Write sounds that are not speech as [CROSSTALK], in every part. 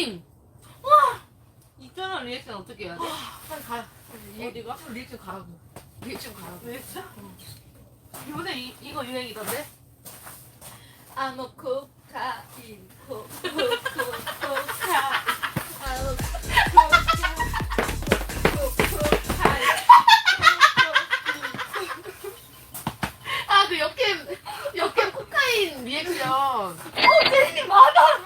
혜진님 이전한 리액션 어떻게 해야 돼? 빨리 가요. 어디가? 리액션 가라고. 리액션 가라고. 리액션? 요새 이, 이거 유행이던데? 아무 코카인 코, 코, 코, 아그 역캠 역캠 코카인 리액션 어 많아 많아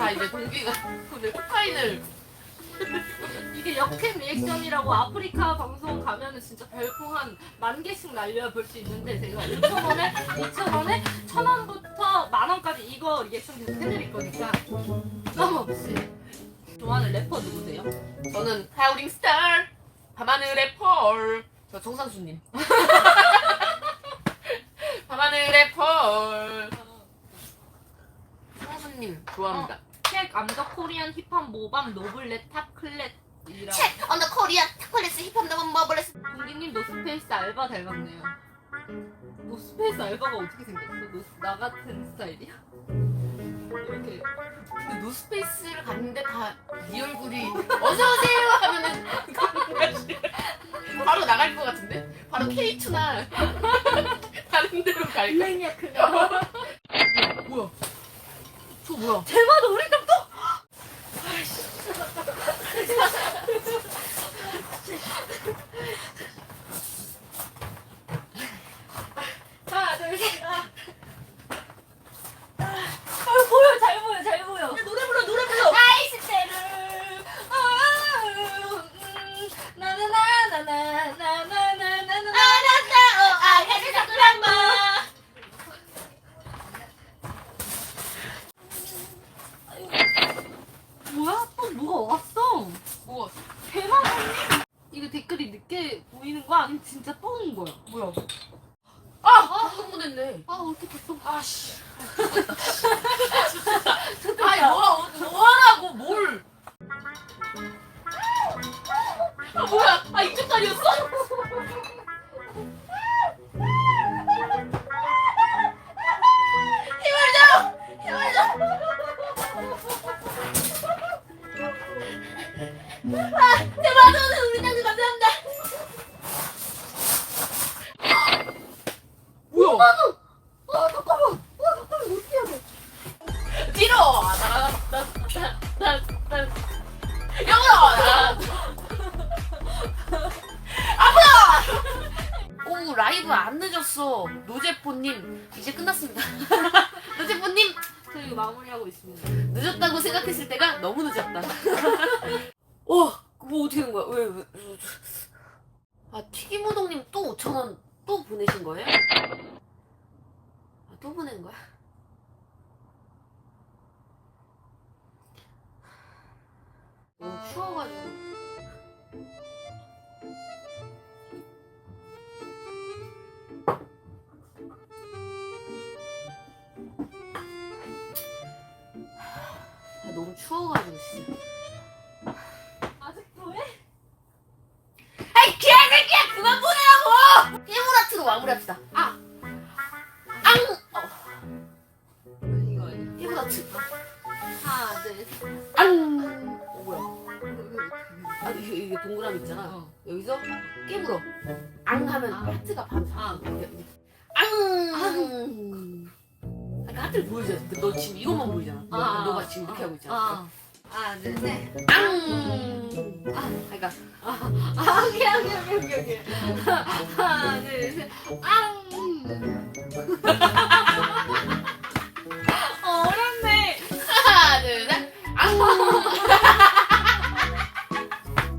다 이제 동기가 오늘 코카인을 이게 역캠 리액션이라고 아프리카 방송 가면은 진짜 별풍 한만 개씩 날려야 볼수 있는데 제가 2,000원에 2,000원에 1,000원부터 만 원까지 이거 리액션 계속 해드릴 거니까 부담 없이 좋아하는 래퍼 누구세요? 저는 하우링 스타 밤하늘의 펄. 저 정상수님. [LAUGHS] 밤하늘의 펄. 상수님 좋아합니다. 책 암더 코리안 힙합 모밤 노블렛 탑클렛이라고 책 언더 코리아 타콜레스 힙합 너무 머블레스. 공기님 노스페이스 알바 닮았네요. 노스페이스 알바가 어떻게 생겼어? 노스, 나 같은 스타일이야? 이렇게 근데 노스페이스를 갔는데 다 네 얼굴이 어서 오세요 하면은 바로 나갈 것 같은데 바로 K2나 [LAUGHS] 다른 데로 갈 거. 블랙이야. [LAUGHS] 뭐야? 저 뭐야? 대박 우리 도 늦게 보이는 거 아니면 진짜 또온 거야 뭐야? 아 흥분했네. 아 어떻게 또 아 씨. [LAUGHS] 아니 뭐야 뭐하라고 뭘? 아 뭐야? 아 이쪽 다리였어? 힘을 줘! 힘을 줘! 아 제발 저는 우리 장님 감사합니다. 아 잠깐만. 아 잠깐만. 어떻게 해야 돼? 앞으로 오 라이브 안 늦었어. 노제포님 이제 끝났습니다. [LAUGHS] 노제포님 저 이거 마무리하고 있습니다. 늦었다고 생각했을 때가 너무 늦었다. [LAUGHS] 어뭐 어떻게 된 거야? 왜, 왜, 왜. 아 튀김우동님 또 5천원 또 보내신 거예요? 아, 또 보낸 거야? 너무 추워가지고 아, 너무 추워가지고 진짜 아직도 해? 아이 개새끼야 그만 보내라고 해물아트로 마무리합시다 아! 앙! 어. 이거 아니야 해물아트 하나 둘 셋 앙! 어 뭐야 아 이게, 이게 동그라미 있잖아 어. 여기서 깨물어 앙 하면 아. 하트가 반 아. 앙! 아까 하트를 보여줘야지 너 지금 이것만 보이잖아 너, 아, 너가 지금 이렇게 하고 있잖아 아 하나 둘 셋 앙! 아 그러니까 아 오케이 오케이 오케이 오케이 오케이 하나 둘셋 앙!